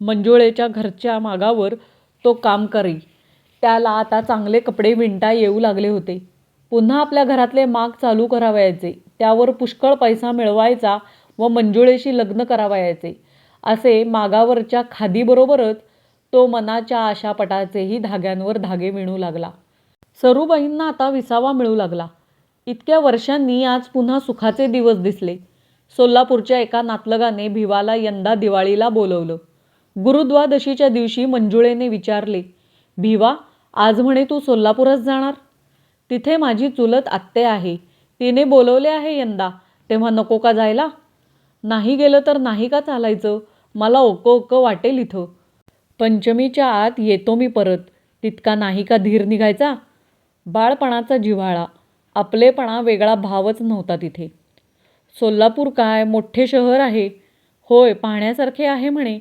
मंजुळेच्या घरच्या मागावर तो काम करी त्याला आता चांगले कपडे विणता येऊ लागले होते. पुन्हा आपल्या घरातले माग चालू करावयाचे. त्यावर पुष्कळ पैसा मिळवायचा व मंजुळेशी लग्न करावयाचे. असे मागावरच्या खादीबरोबरच तो मनाच्या आशापटाचेही धाग्यांवर धागे विणू लागला. सरूबाईंना आता विसावा मिळू लागला. इतक्या वर्षांनी आज पुन्हा सुखाचे दिवस दिसले. सोलापूरच्या एका नातलगाने भिवाला यंदा दिवाळीला बोलवलं. गुरुद्वादशीच्या दिवशी मंजुळेने विचारले भिवा आज म्हणे तू सोलापूरच जाणार? तिथे माझी चुलत आत्ते आहे तिने बोलवले आहे यंदा तेव्हा नको का जायला? नाही गेलं तर नाही का चालायचं? मला ओकं ओकं वाटेल इथं. पंचमीच्या आत येतो मी परत तितका नाही का धीर निघायचा? बाळपणाचा जिव्हाळा आपलेपणा वेगळा भावच नव्हता तिथे. सोलापूर काय मोठे शहर आहे? होय पाहण्यासारखे आहे म्हणे.